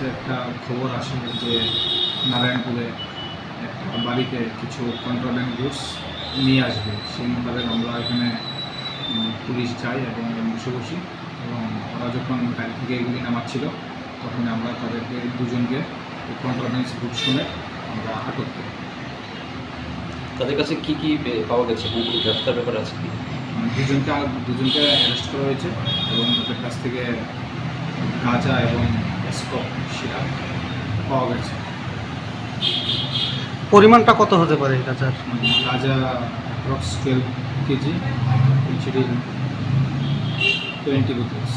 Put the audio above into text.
কাছে একটা খবর আসে যে নারায়ণপুরে একটা বাড়িতে কিছু কন্ট্রাব্যান্ড গুডস নিয়ে আসবে। সেই মোতাবেক আমরা এখানে পুলিশ যাই এবং বসে বসি এবং ওরা যখন গাড়ি থেকে এগুলি নামাচ্ছিল তখন আমরা তাদেরকে দুজনকে কন্ট্রাব্যান্ড গুডস শুনে আমরা আটক করি। তাদের কাছে কী কী পাওয়া গেছে? কোনো গ্রেফতার ব্যাপার আছে কি? দুজনকে দুজনকে অ্যারেস্ট করা হয়েছে এবং তাদের কাছ থেকে গাঁজা এবং সেটা পাওয়া গেছে পরিমাণটা কত হতে পারে গাজার Gaza approx twelve KG twenty rupees